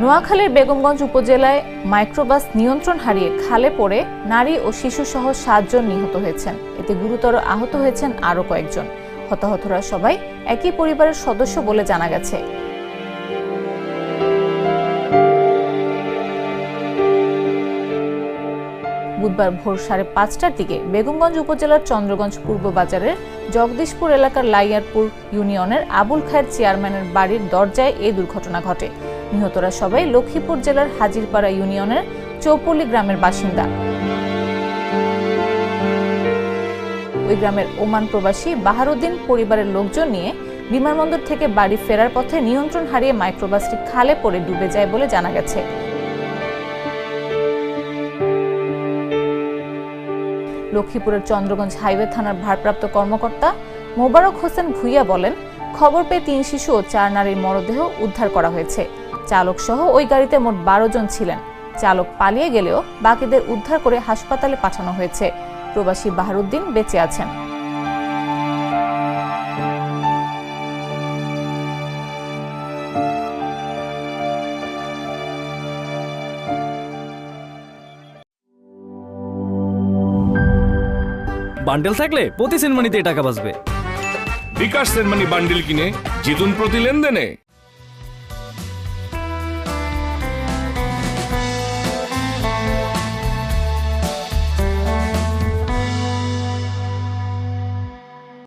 নোয়াখালীর বেগমগঞ্জ উপজেলায় মাইক্রোবাস নিয়ন্ত্রণ হারিয়ে খালে পড়ে নারী ও শিশুসহ সাতজন নিহত হয়েছেন। এতে গুরুতর আহত হয়েছেন আরও কয়েকজন। হতাহতরা সবাই একই পরিবারের সদস্য বলে জানা গেছে। বুধবার ভোর সাড়ে পাঁচটার দিকে বেগমগঞ্জ উপজেলার চন্দ্রগঞ্জ পূর্ব বাজারের জগদীশপুর এলাকার লাইয়ারপুর ইউনিয়নের আবুল খায়ের চেয়ারম্যানের বাড়ির দরজায় এই দুর্ঘটনা ঘটে। নিহতরা সবাই লক্ষ্মীপুর জেলার হাজিরপাড়া ইউনিয়নের চৌপল্লী গ্রামের বাসিন্দা। ওই গ্রামের ওমান প্রবাসী বাহারুদ্দিন পরিবারের লোকজন নিয়ে বিমানবন্দর থেকে বাড়ি ফেরার পথে নিয়ন্ত্রণ হারিয়ে মাইক্রোবাসটি খালে পড়ে ডুবে যায় বলে জানা গেছে। লক্ষ্মীপুরের চন্দ্রগঞ্জ হাইওয়ে থানার ভারপ্রাপ্ত কর্মকর্তা মোবারক হোসেন ভুইয়া বলেন, খবর পেয়ে তিন শিশু ও চার নারীর মরদেহ উদ্ধার করা হয়েছে। চালক সহ ওই গাড়িতে মোট বারো জন ছিলেন। চালক পালিয়ে গেলেও বাকিদের উদ্ধার করে হাসপাতালে পাঠানো হয়েছে। প্রবাসী বাহারুদ্দিন বেঁচে আছেন। বান্ডেল থাকলে প্রতি সেনমানিতে টাকা বাঁচবে। বিকাশ সেনমানি বান্ডেল কিনে জিতুন প্রতি লেনদেনে।